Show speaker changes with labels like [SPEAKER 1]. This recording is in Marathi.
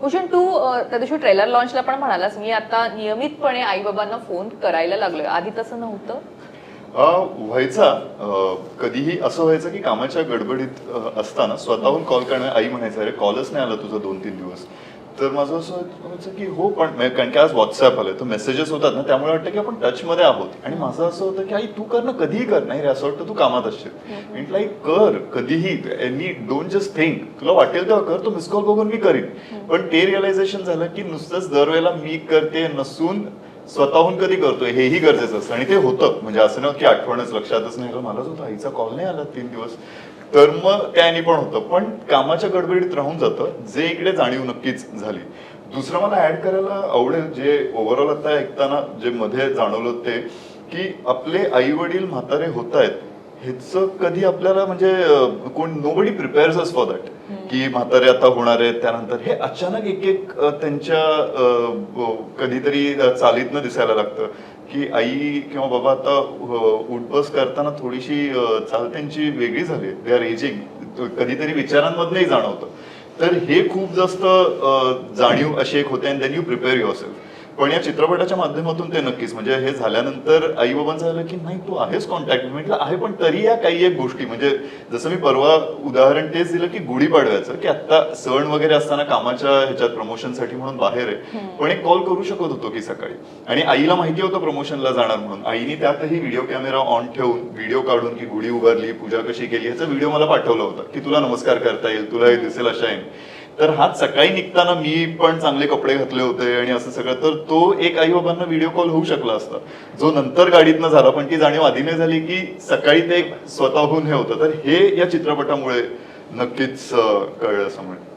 [SPEAKER 1] भूषण तू त्या दिवशी ट्रेलर लॉन्चला पण म्हणालास मी आता नियमितपणे आई बाबांना फोन करायला लागलोय. आधी तसं नव्हतं?
[SPEAKER 2] व्हायचा. कधीही असं व्हायचं की कामाच्या गडबडीत असताना स्वतःहून कॉल करणं आई म्हणायचं अरे कॉलच नाही आला तुझा दोन तीन दिवस. तर माझं असं व्हायचं की हो पण म्हणजे कारण की आज व्हॉट्सअप आलं तर मेसेजेस होतात ना त्यामुळे वाटतं की आपण टचमध्ये आहोत. आणि माझं असं होतं की आई तू कर ना कधीही कर. नाही रे असं वाटतं तू कामात असशील. इट लाईक कर कधीही. एनी डोंट जस्ट थिंक तुला वाटेल तेव्हा कर तो मिस कॉल बघून मी करीन. पण ते रिअलायझेशन झालं की नुसतंच दरवेळेला मी करते नसून स्वतःहून कधी करतोय हेही गरजेचं असतं. आणि ते होतं. म्हणजे असं नव्हतं की आठवणच लक्षातच नाही. मलाच होतं आईचा कॉल नाही आला तीन दिवस. तर मग त्याने पण होतं. पण कामाच्या गडबडीत राहून जातं. जे इकडे जाणीव नक्कीच झाली. दुसरं मला ऍड करायला आवडेल जे ओव्हरऑल आता ऐकताना जे मध्ये जाणवलं ते की आपले आई वडील म्हातारे होत आहेत ह्याचं कधी आपल्याला म्हणजे कोण nobody prepares as for that की म्हातारे आता होणार आहेत. त्यानंतर हे अचानक एक एक त्यांच्या कधीतरी चालीतनं दिसायला लागतं की आई किंवा बाबा आता उठबस करताना थोडीशी चाल त्यांची वेगळी झाली दे आर एजिंग कधीतरी विचारांमधनंही जाणवतं. तर हे खूप जास्त जाणीव अशी एक होते and then you prepare yourself पण या चित्रपटाच्या माध्यमातून ते नक्कीच म्हणजे हे झाल्यानंतर आई बाबांचं झालं की नाही तू आहेस कॉन्टॅक्ट म्हटलं आहे पण तरी या काही एक गोष्टी म्हणजे जसं मी परवा उदाहरण तेच दिलं की गुढीपाडव्याचं की आता सण वगैरे असताना कामाच्या ह्याच्यात प्रमोशनसाठी म्हणून बाहेर आहे. पण एक कॉल करू शकत होतो की सकाळी. आणि आईला माहिती होतं प्रमोशनला जाणार म्हणून. आईने त्यातही व्हिडिओ कॅमेरा ऑन ठेवून व्हिडिओ काढून की गुढी उभारली पूजा कशी केली ह्याचा व्हिडिओ मला पाठवला होता की तुला नमस्कार करता येईल तुला हे दिसेल अशा येईल तर हा सकाळी निघताना मी पण चांगले कपडे घातले होते आणि असं सगळं. तर तो एक आई बाबांना व्हिडिओ कॉल होऊ शकला असता. जो नंतर गाडीतनं झाला पण ती जाणीव आधी नाही झाली की सकाळी ते स्वतःहून हे होतं. तर हे या चित्रपटामुळे नक्कीच कळलं असं म्हणजे